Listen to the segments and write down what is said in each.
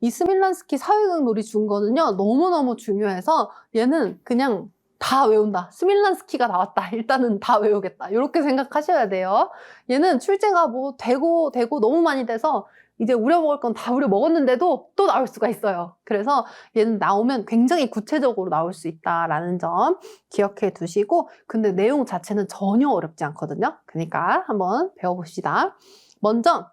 이 스밀란스키 사회극 놀이 준 거는요, 너무너무 중요해서 얘는 그냥 다 외운다. 스밀란스키가 나왔다. 일단은 다 외우겠다. 이렇게 생각하셔야 돼요. 얘는 출제가 뭐 되고 되고 너무 많이 돼서 이제 우려 먹을 건 다 우려 먹었는데도 또 나올 수가 있어요. 그래서 얘는 나오면 굉장히 구체적으로 나올 수 있다라는 점 기억해 두시고 근데 내용 자체는 전혀 어렵지 않거든요. 그러니까 한번 배워봅시다. 먼저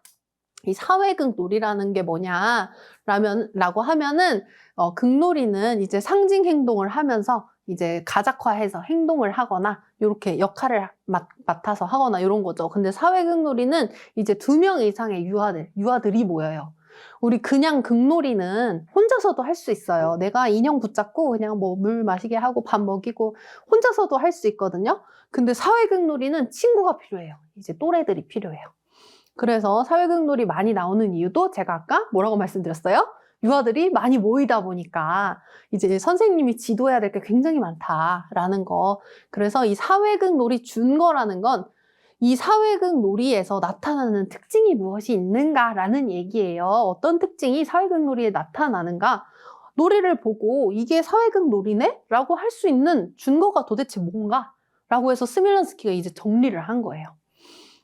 이 사회극 놀이라는 게 뭐냐라면 라고 하면은 어, 극놀이는 이제 상징 행동을 하면서 이제 가작화해서 행동을 하거나 이렇게 역할을 맡, 맡아서 하거나 이런 거죠. 근데 사회극 놀이는 이제 두 명 이상의 유아들, 유아들이 모여요. 우리 그냥 극놀이는 혼자서도 할 수 있어요. 내가 인형 붙잡고 그냥 뭐 물 마시게 하고 밥 먹이고 혼자서도 할 수 있거든요. 근데 사회극 놀이는 친구가 필요해요. 이제 또래들이 필요해요. 그래서 사회극 놀이 많이 나오는 이유도 제가 아까 뭐라고 말씀드렸어요? 유아들이 많이 모이다 보니까 이제 선생님이 지도해야 될 게 굉장히 많다라는 거. 그래서 이 사회극 놀이 준 거라는 건 이 사회극 놀이에서 나타나는 특징이 무엇이 있는가라는 얘기예요. 어떤 특징이 사회극 놀이에 나타나는가? 놀이를 보고 이게 사회극 놀이네? 라고 할 수 있는 준거가 도대체 뭔가? 라고 해서 스밀런스키가 이제 정리를 한 거예요.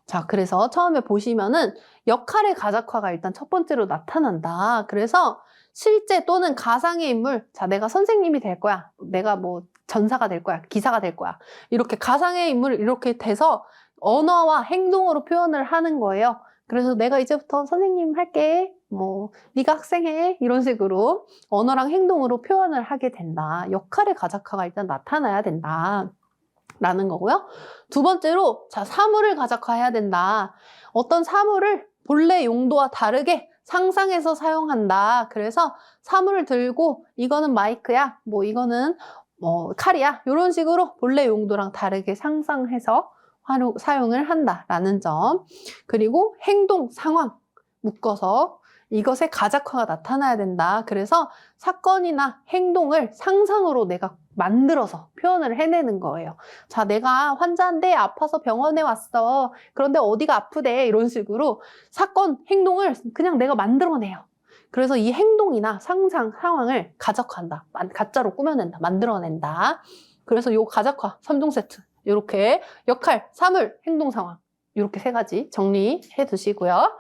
자, 그래서 처음에 보시면은 역할의 가작화가 일단 첫 번째로 나타난다. 그래서 실제 또는 가상의 인물, 자, 내가 선생님이 될 거야. 내가 뭐 전사가 될 거야. 기사가 될 거야. 이렇게 가상의 인물 이렇게 돼서 언어와 행동으로 표현을 하는 거예요. 그래서 내가 이제부터 선생님 할게. 뭐 네가 학생해. 이런 식으로 언어랑 행동으로 표현을 하게 된다. 역할의 가작화가 일단 나타나야 된다. 라는 거고요. 두 번째로 자 사물을 가작화해야 된다. 어떤 사물을 본래 용도와 다르게 상상해서 사용한다. 그래서 사물을 들고 이거는 마이크야, 뭐 이거는 뭐 칼이야. 이런 식으로 본래 용도랑 다르게 상상해서 활용, 사용을 한다라는 점. 그리고 행동, 상황 묶어서 이것의 가작화가 나타나야 된다. 그래서 사건이나 행동을 상상으로 내가 만들어서 표현을 해내는 거예요. 자, 내가 환자인데 아파서 병원에 왔어. 그런데 어디가 아프대. 이런 식으로 사건, 행동을 그냥 내가 만들어내요. 그래서 이 행동이나 상상, 상황을 가작화한다. 만- 가짜로 꾸며낸다. 만들어낸다. 그래서 요 가작화 3종 세트. 이렇게 역할, 사물, 행동, 상황. 이렇게 세 가지 정리해 두시고요.